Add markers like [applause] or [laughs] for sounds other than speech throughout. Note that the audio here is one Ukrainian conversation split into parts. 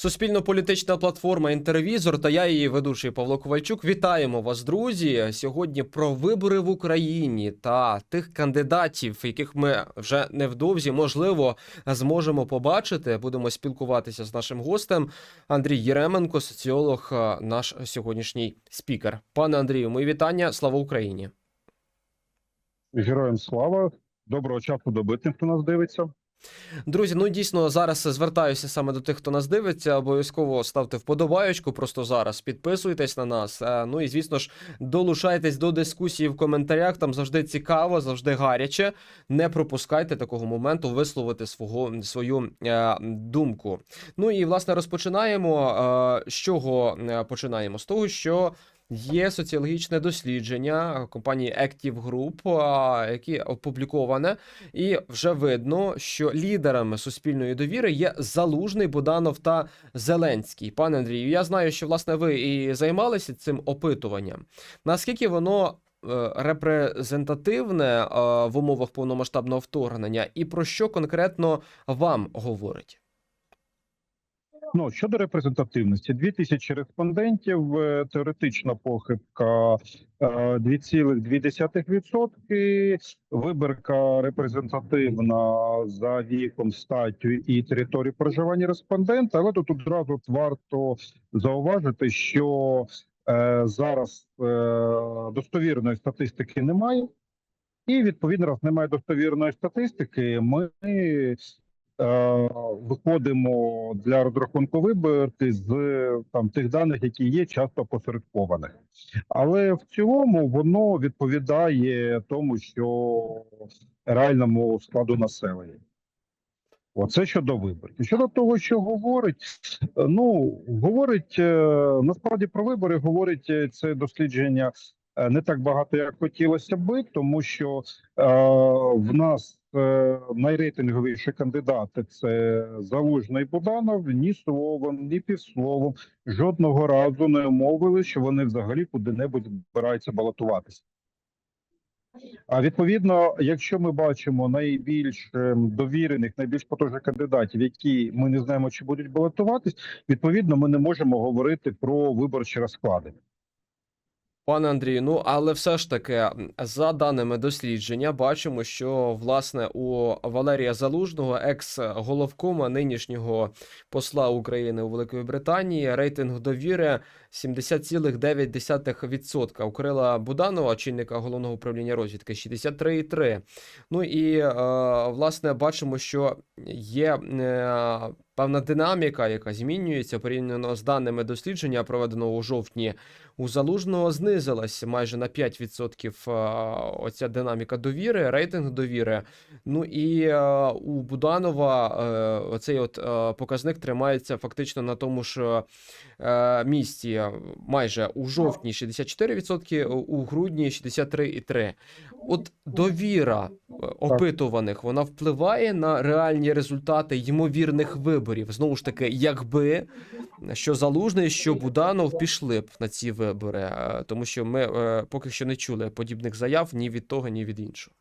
Суспільно-політична платформа Інтервізор та я її ведучий Павло Ковальчук. Вітаємо вас, друзі. Сьогодні про вибори в Україні та тих кандидатів, яких ми вже невдовзі можливо зможемо побачити. Будемо спілкуватися з нашим гостем Андрій Єременко, соціолог, е, наш сьогоднішній спікер. Пане Андрію, мої вітання. Слава Україні! Героям слава, доброго часу доби тим, хто нас дивиться. Друзі, ну дійсно зараз звертаюся саме до тих, хто нас дивиться. Обов'язково ставте вподобаючку просто зараз. Підписуйтесь на нас. Е, Ну і звісно ж, долучайтесь до дискусії в коментарях. Там завжди цікаво, завжди гаряче. Не пропускайте такого моменту висловити свого свою е, думку. Ну і власне розпочинаємо. Е, з чого е, починаємо? З того, що. Є соціологічне дослідження компанії Active Group, яке опубліковане, і вже видно, що лідерами суспільної довіри є Залужний, Буданов та Зеленський. Пане Андрію, я знаю, що власне ви і займалися цим опитуванням. Наскільки воно е, репрезентативне е, в умовах повномасштабного вторгнення, і про що конкретно вам говорить? Ну щодо репрезентативності, 2000 респондентів, е, теоретична похибка е, 2,2%, вибірка репрезентативна за віком, статтю і територією проживання респондента. Але тут одразу варто зауважити, що е, зараз е, достовірної статистики немає. І відповідно, раз немає достовірної статистики, ми е, виходимо для розрахунку виборки з там тих даних, які є часто посередкованих. Але в цілому воно відповідає тому, що реальному складу населення. Оце щодо виборів. Щодо того, що говорить, е, ну говорить е, насправді про вибори, говорить е, це дослідження е, не так багато, як хотілося би, тому що е, в нас е, найрейтинговіші кандидати це Залужний Буданов. Ні словом, ні півсловом жодного разу не умовили, що вони взагалі куди-небудь збираються балотуватися. А відповідно, якщо ми бачимо найбільш ем, довірених, найбільш потужних кандидатів, які ми не знаємо, чи будуть балотуватись, відповідно, ми не можемо говорити про виборчі розклади. Пане Андрію, ну але все ж таки, за даними дослідження, бачимо, що власне у Валерія Залужного, екс-головкома нинішнього посла України у Великої Британії, рейтинг довіри 70,9%. У Кирила Буданова, очільника головного управління розвідки, 63,3%. Ну і е, власне бачимо, що є е, певна динаміка, яка змінюється порівняно з даними дослідження, проведеного у жовтні. У залужного знизилась майже на 5% е, оця динаміка довіри, рейтинг довіри. Ну і е, у Буданова е, оцей от показник тримається фактично на тому ж місці. Майже у жовтні 64%, у грудні 63,3%. От довіра опитуваних вона впливає на реальні результати ймовірних виборів. Знову ж таки, якби що Залужний, що Буданов пішли б на ці вибори, е, тому що ми е, поки що не чули подібних заяв ні від того, ні від іншого.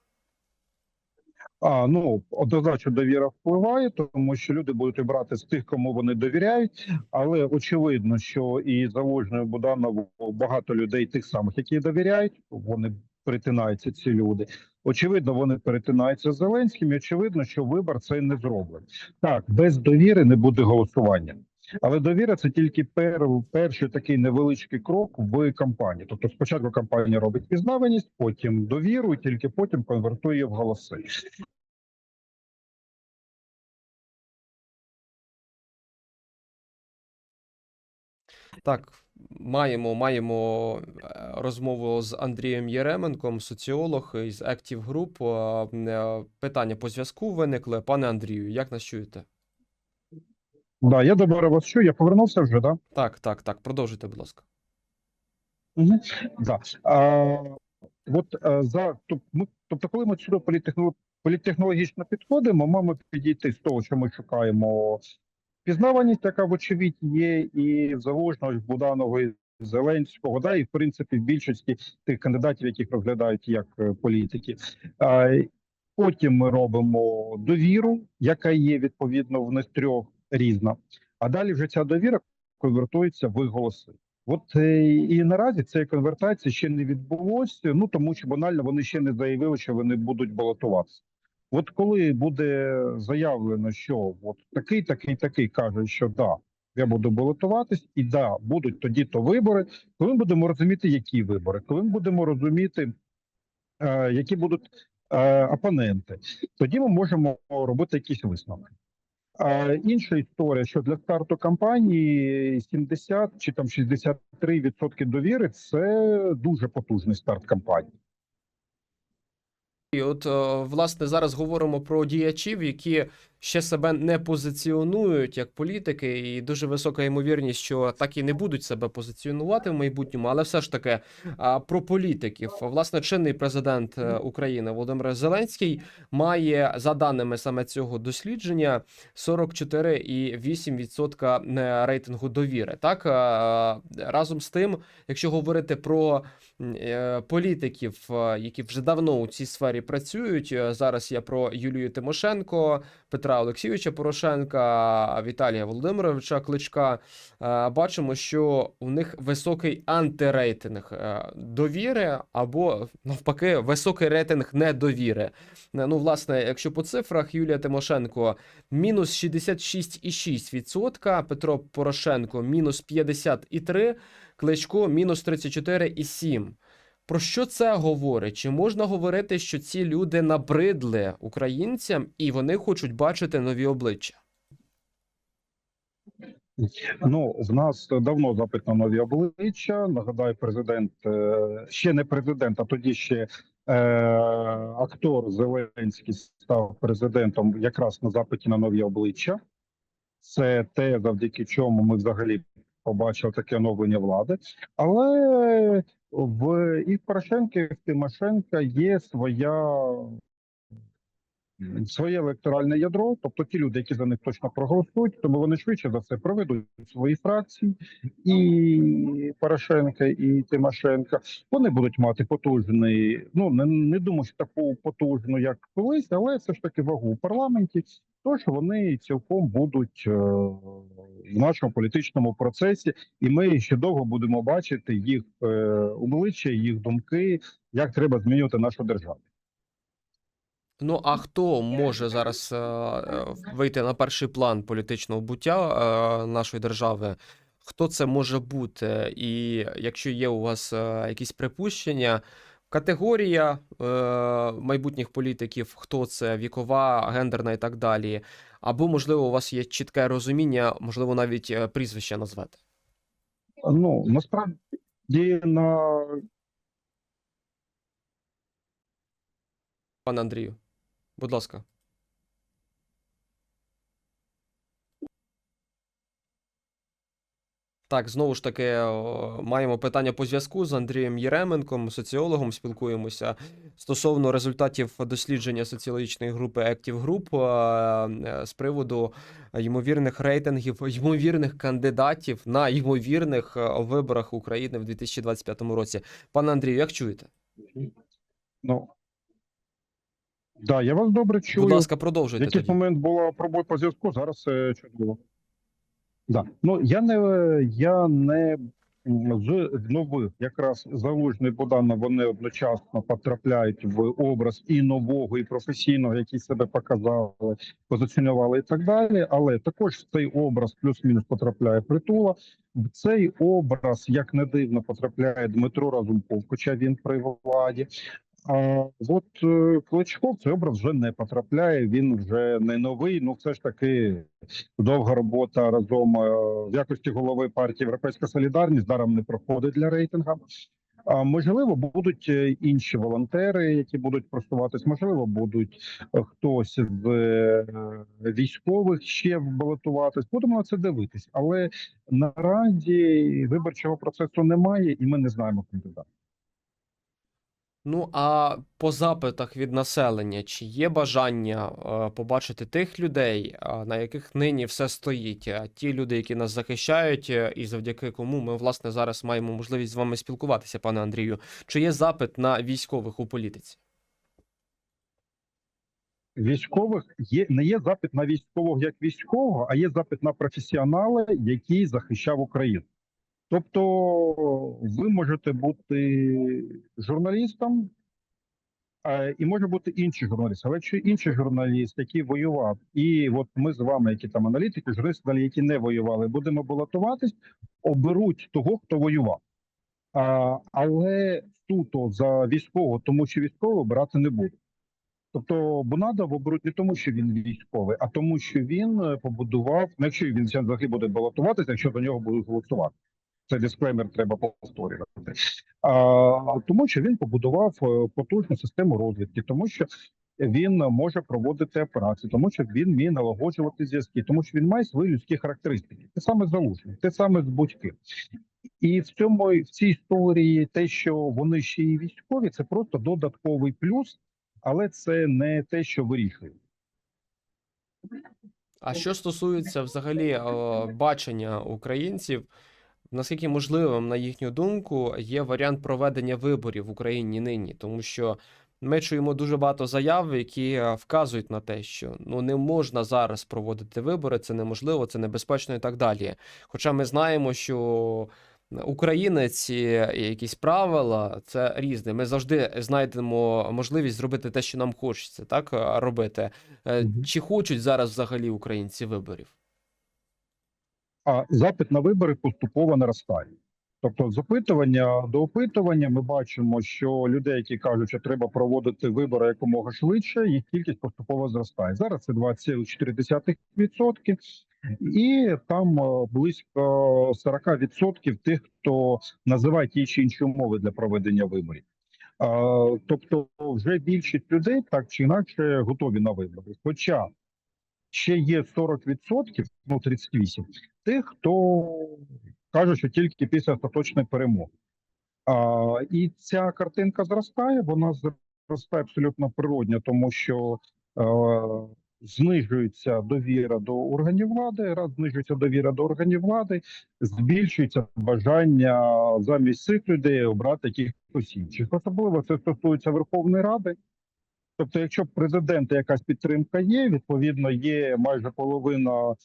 А ну однозначно довіра впливає, тому що люди будуть обрати з тих, кому вони довіряють. Але очевидно, що і Залужною Буданову багато людей тих самих, які довіряють, вони перетинаються. Ці люди. Очевидно, вони перетинаються з Зеленським. і Очевидно, що вибор цей не зроблений. Так, без довіри не буде голосування. Але довіра це тільки пер, перший такий невеличкий крок в кампанії. Тобто, спочатку кампанія робить пізнаваність, потім довіру, і тільки потім конвертує в голоси. Так, маємо, маємо е, розмову з Андрієм Єременком, соціолог із Active Group. Е, е, Питання по зв'язку виникли. Пане Андрію, як нас чуєте? Да, я добре вас чую. Я повернувся вже, да? Так, так, так. Продовжуйте, будь ласка. Угу. Да. А, от а, за тоб- ми, тобто, коли ми сюди політтехно, політтехнологічно підходимо, маємо підійти з того, що ми шукаємо пізнаваність, яка вочевидь є, і Буданова, і Зеленського, да, і в принципі в більшості тих кандидатів, яких розглядають як е, політики. А, потім ми робимо довіру, яка є відповідно в них трьох різна. а далі вже ця довіра конвертується в голоси. От е, і наразі цієї конвертації ще не відбулося. Ну тому що банально вони ще не заявили, що вони будуть балотуватися. От коли буде заявлено, що от такий, такий, такий каже, що да, я буду балотуватись, і да, будуть тоді то вибори. Коли ми будемо розуміти, які вибори, коли ми будемо розуміти, е, які будуть е, опоненти, тоді ми можемо робити якісь висновки. А інша історія, що для старту кампанії 70 чи там 63% довіри це дуже потужний старт кампанії. І от, е, власне, зараз говоримо про діячів, які ще себе не позиціонують як політики, і дуже висока ймовірність, що так і не будуть себе позиціонувати в майбутньому. Але все ж таки а, про політиків. Власне, чинний президент е, України Володимир Зеленський має за даними саме цього дослідження 44,8% е, рейтингу довіри. Так е, разом з тим, якщо говорити про політиків, які вже давно у цій сфері працюють. Зараз я про Юлію Тимошенко, Петра Олексійовича Порошенка, Віталія Володимировича Кличка. Е, Бачимо, що у них високий антирейтинг е, довіри або навпаки високий рейтинг недовіри. Е, Ну, власне, якщо по цифрах Юлія Тимошенко мінус 66,6%, Петро Порошенко мінус 50,3%, Кличко мінус 34,7%. Про що це говорить? Чи можна говорити, що ці люди набридли українцям і вони хочуть бачити нові обличчя? Ну в нас давно запит на нові обличчя. Нагадаю, президент е, ще не президент, а тоді ще е, актор Зеленський став президентом якраз на запиті на нові обличчя. Це те, завдяки чому ми взагалі побачили таке оновлення влади. Але в і в Порошенка, і в Тимошенка є своя своє електоральне ядро, тобто ті люди, які за них точно проголосують, тому вони швидше за все проведуть свої фракції, і Порошенка, і Тимошенка. Вони будуть мати потужний. Ну не, не думаю, що таку потужну, як колись, але все ж таки вагу у парламенті. Тож вони цілком будуть е, в нашому політичному процесі, і ми ще довго будемо бачити їх е, обличчя, їх думки, як треба змінювати нашу державу. Ну а хто може зараз е, е, вийти на перший план політичного буття е, нашої держави? Хто це може бути? І якщо є у вас якісь припущення, категорія майбутніх політиків, хто це, вікова, гендерна і так далі, або можливо у вас є чітке розуміння, можливо, навіть прізвище назвати. Ну насправді на Пане Андрію, будь ласка. Так, знову ж таки, маємо питання по зв'язку з Андрієм Єременком, соціологом, спілкуємося стосовно результатів дослідження соціологічної групи Active Group е, з приводу ймовірних рейтингів, ймовірних кандидатів на ймовірних е, виборах України в 2025 році. Пане Андрію, як чуєте? ну да, я вас добре чую. Будь ласка, продовжуйте якийсь тоді. момент була пробой по зв'язку, зараз все чудово. Да. Ну я не я не з нових, якраз залужний Богдана, вони одночасно потрапляють в образ і нового, і професійного, який себе показали, позиціонували і так далі. Але також в цей образ плюс-мінус потрапляє притула. В цей образ, як не дивно, потрапляє Дмитро Разумков, хоча він при владі. А от е, Кличко в цей образ вже не потрапляє. Він вже не новий. Ну, все ж таки довга робота разом е, в якості голови партії Європейська Солідарність даром не проходить для рейтинга. А можливо, будуть е, інші волонтери, які будуть просуватись. Можливо, будуть хтось з військових ще балотуватись. Будемо на це дивитись, але наразі виборчого процесу немає, і ми не знаємо кандидата. Ну а по запитах від населення, чи є бажання е, побачити тих людей, е, на яких нині все стоїть? Ті люди, які нас захищають, е, і завдяки кому ми власне зараз маємо можливість з вами спілкуватися, пане Андрію. Чи є запит на військових у політиці? військових є не є запит на військового як військового, а є запит на професіонала, який захищав Україну. Тобто, ви можете бути журналістом, е, і може бути інший журналіст. Але якщо інший журналіст, який воював, і от ми з вами, які там аналітики, журналісти, які не воювали, будемо балотуватись, оберуть того, хто воював. А, але суто за військового, тому що військового обирати не будуть. Тобто Бунадов оберуть не тому, що він військовий, а тому, що він е, побудував, ну, якщо він взагалі буде балотуватися, якщо за нього будуть голосувати. Це дисклеймер треба повторювати. А, тому що він побудував е, потужну систему розвідки, тому що він може проводити операції, тому що він вміє налагоджувати зв'язки, тому що він має свої людські характеристики. Те саме залужний, те саме з будь-ким. І в цьому в цій історії те, що вони ще і військові, це просто додатковий плюс, але це не те, що вирішує. А що стосується взагалі бачення українців, наскільки можливим, на їхню думку, є варіант проведення виборів в Україні нині, тому що ми чуємо дуже багато заяв, які е, вказують на те, що ну не можна зараз проводити вибори, це неможливо, це небезпечно і так далі. Хоча ми знаємо, що українець і якісь правила це різне. Ми завжди знайдемо можливість зробити те, що нам хочеться, так е, робити. Е, Чи хочуть зараз взагалі українці виборів? А запит на вибори поступово наростає. Тобто, з опитування до опитування ми бачимо, що людей, які кажуть, що треба проводити вибори якомога швидше, їх кількість поступово зростає. Зараз це 20,4%, і там е, близько 40% тих, хто називає ті чи інші умови для проведення виборів. Тобто, вже більшість людей так чи інакше готові на вибори. Хоча ще є 40%, ну 38%, тих, хто каже, що тільки після остаточної перемоги. А, і ця картинка зростає, вона зростає абсолютно природньо, тому що е, знижується довіра до органів влади. Раз знижується довіра до органів влади, збільшується бажання замість цих людей обрати якихось інших. Особливо це стосується Верховної Ради. Тобто, якщо президента якась підтримка є, відповідно є майже половина е,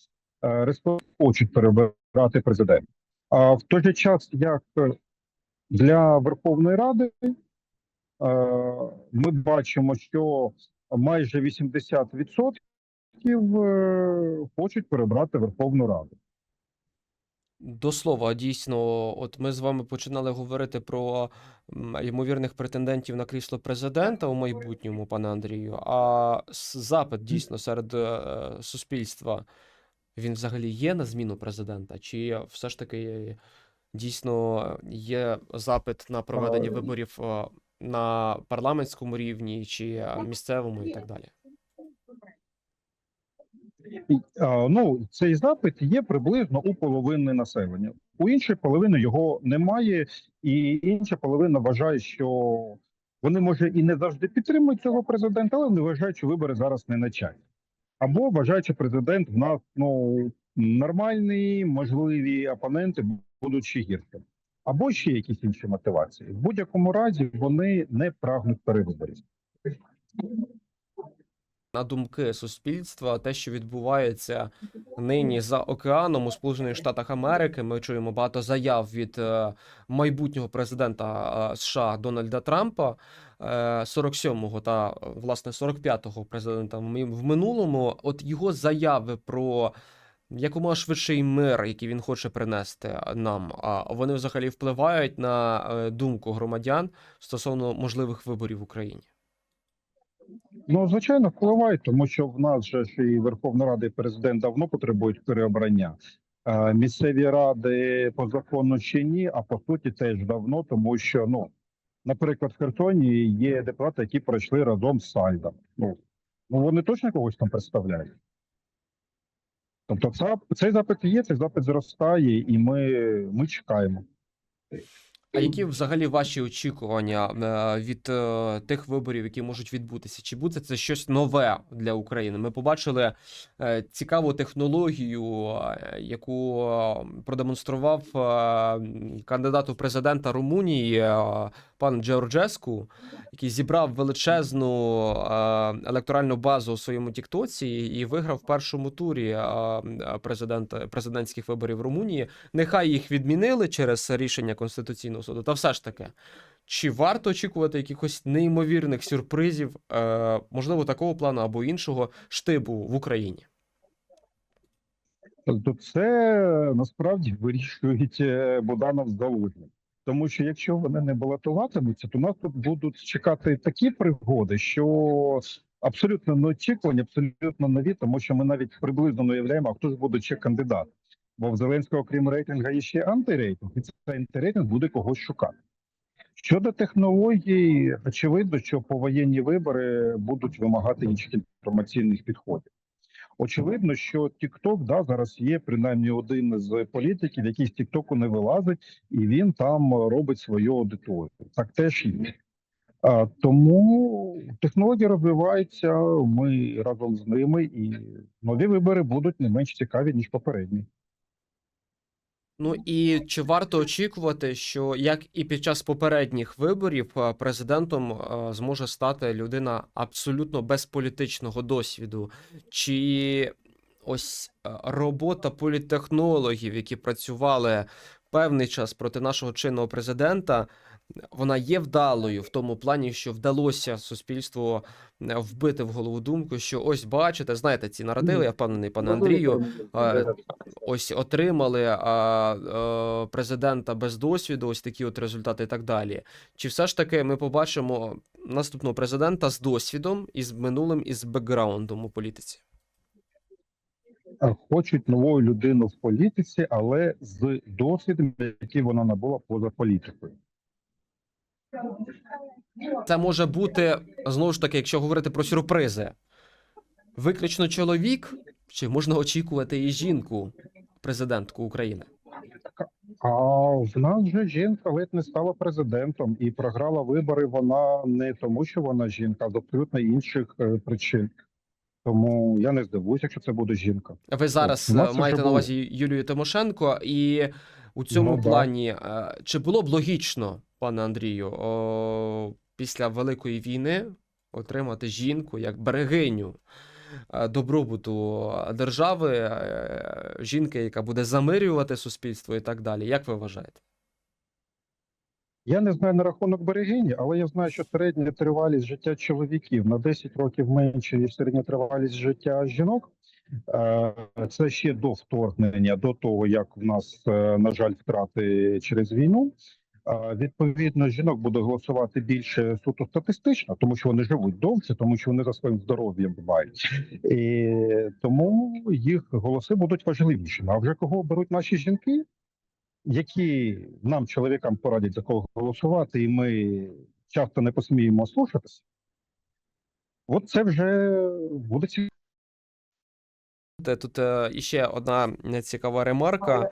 республіканців хочуть перебирати президента. А в той же час, як для Верховної Ради, е, ми бачимо, що майже 80% е, хочуть перебрати Верховну Раду. До слова, дійсно, от ми з вами починали говорити про ймовірних претендентів на крісло президента у майбутньому, пане Андрію. А запит дійсно серед е, суспільства він взагалі є на зміну президента? Чи все ж таки дійсно є запит на проведення виборів е, на парламентському рівні чи місцевому і так далі? Ну, цей запит є приблизно у половини населення. У іншої половини його немає, і інша половина вважає, що вони може і не завжди підтримують цього президента, але вони вважають, що вибори зараз не на часі. Або вважають, що президент в нас ну нормальний, можливі опоненти будуть ще гірше. Або ще якісь інші мотивації. В будь-якому разі вони не прагнуть перевиборів. На думки суспільства, те, що відбувається нині за океаном у Сполучених Штатах Америки. Ми чуємо багато заяв від е, майбутнього президента е, США Дональда Трампа, е, 47-го та е, власне 45-го президента в минулому. От його заяви про якомога швидший мир, який він хоче принести нам, а вони взагалі впливають на думку громадян стосовно можливих виборів в Україні. Ну, звичайно, впливає, тому що в нас же ж і Верховна Рада, і президент давно потребують переобрання. Місцеві ради по закону ще ні, а по суті теж давно, тому що ну, наприклад, в Херсоні є депутати, які пройшли разом з Сальдом. Ну, ну вони точно когось там представляють. Тобто, це, цей запит є, цей запит зростає, і ми, ми чекаємо. А які взагалі ваші очікування е, від е, тих виборів, які можуть відбутися? Чи буде це щось нове для України? Ми побачили е, цікаву технологію, яку продемонстрував кандидат у президента Румунії пан Джорджеску, який зібрав величезну е, електоральну базу у своєму Тіктоці і виграв в першому турі е, президент, президентських виборів Румунії. Нехай їх відмінили через рішення Конституційного суду. Та все ж таки, чи варто очікувати якихось неймовірних сюрпризів, е, можливо, такого плану або іншого штибу в Україні? Тобто це насправді [laughs] вирішують Буданов з Залужним. Тому що якщо вони не балотуватимуться, то нас тут будуть чекати такі пригоди, що абсолютно неочікувані, абсолютно нові, тому що ми навіть приблизно не уявляємо, а хто ж буде ще кандидат. Бо в Зеленського, крім рейтинга, є ще антирейтинг, і цей антирейтинг буде когось шукати. Щодо технологій, очевидно, що повоєнні вибори будуть вимагати інших інформаційних підходів. Очевидно, що TikTok, да, зараз є принаймні один з політиків, який з Тіктоку не вилазить, і він там робить свою аудиторію. Так теж є. А, тому технології розвиваються. Ми разом з ними, і нові вибори будуть не менш цікаві ніж попередні. Ну і чи варто очікувати, що як і під час попередніх виборів е, президентом е, зможе стати людина абсолютно без політичного досвіду? Чи ось е, робота політтехнологів, які працювали певний час проти нашого чинного президента, вона є вдалою в тому плані, що вдалося суспільству е, вбити в голову думку, що ось бачите, знаєте, ці наративи, я впевнений, пане Андрію. е, ось отримали а, а, президента без досвіду, ось такі от результати і так далі. Чи все ж таки ми побачимо наступного президента з досвідом і з минулим і з бекграундом у політиці? Хочуть нову людину в політиці, але з досвідом, який вона набула поза політикою. Це може бути знову ж таки, якщо говорити про сюрпризи, виключно чоловік, чи можна очікувати і жінку, президентку України? А в нас же жінка ледь не стала президентом і програла вибори. Вона не тому, що вона жінка, а з абсолютно інших е, причин. Тому я не здивуюся, якщо це буде жінка. Ви зараз е, маєте на увазі Юлію Тимошенко, і у цьому Ну, плані е, чи було б логічно, пане Андрію, о, після Великої війни отримати жінку як берегиню е, добробуту держави, е, жінки, яка буде замирювати суспільство і так далі? Як ви вважаєте? Я не знаю на рахунок берегині, але я знаю, що середня тривалість життя чоловіків на 10 років менше ніж середня тривалість життя жінок. Е, Це ще до вторгнення, до того як в нас, е, на жаль, втрати через війну. Е, Відповідно, жінок буде голосувати більше суто статистично, тому що вони живуть довше, тому що вони за своїм здоров'ям дбають. І тому їх голоси будуть важливішими. А вже кого беруть наші жінки, які нам, чоловікам, порадять за кого голосувати, і ми часто не посміємо слушатися. От це вже буде цікаво. Тут е, іще одна е, цікава ремарка.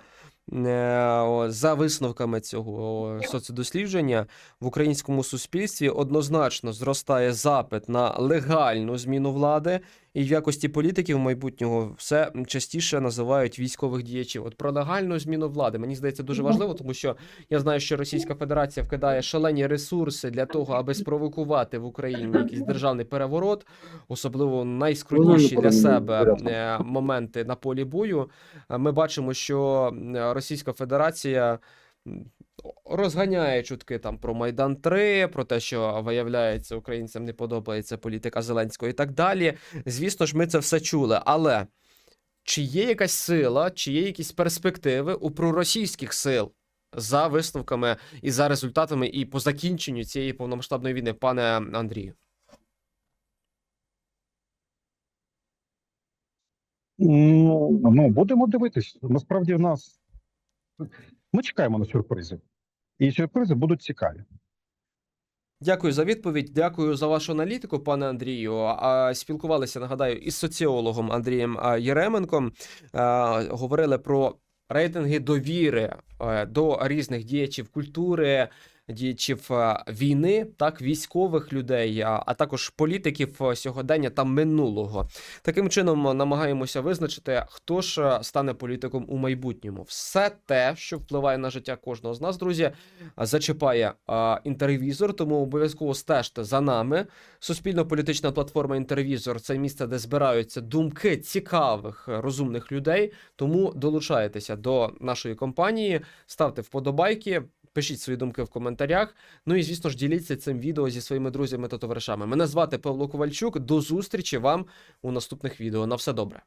Е, За висновками цього соцдослідження в українському суспільстві однозначно зростає запит на легальну зміну влади, і в якості політиків майбутнього все частіше називають військових діячів. От про легальну зміну влади мені здається дуже важливо, тому що я знаю, що Російська Федерація вкидає шалені ресурси для того, аби спровокувати в Україні якийсь державний переворот, особливо найскрутніші для себе е, моменти на полі бою. Е, Ми бачимо, що Російська Федерація розганяє чутки там про Майдан 3, про те, що виявляється, українцям не подобається політика Зеленського і так далі. Звісно ж, ми це все чули. Але чи є якась сила, чи є якісь перспективи у проросійських сил? За висновками і за результатами, і по закінченню цієї повномасштабної війни, пане Андрію. Ну, ну будемо дивитись. Насправді в нас ми чекаємо на сюрпризи, і сюрпризи будуть цікаві. Дякую за відповідь. Дякую за вашу аналітику, пане Андрію. А спілкувалися, нагадаю, із соціологом Андрієм Єременком. Говорили про рейтинги довіри е, до різних діячів культури, діячів е, війни, так військових людей, а, також політиків е, сьогодення та минулого. Таким чином намагаємося визначити, хто ж е, стане політиком у майбутньому. Все те, що впливає на життя кожного з нас, друзі, зачіпає інтервізор, тому обов'язково стежте за нами. Суспільно-політична платформа Інтервізор це місце, де збираються думки цікавих, розумних людей. Тому долучайтеся до нашої компанії, ставте вподобайки. Пишіть свої думки в коментарях. Ну і звісно ж діліться цим відео зі своїми друзями та товаришами. Мене звати Павло Ковальчук. До зустрічі вам у наступних відео. На все добре.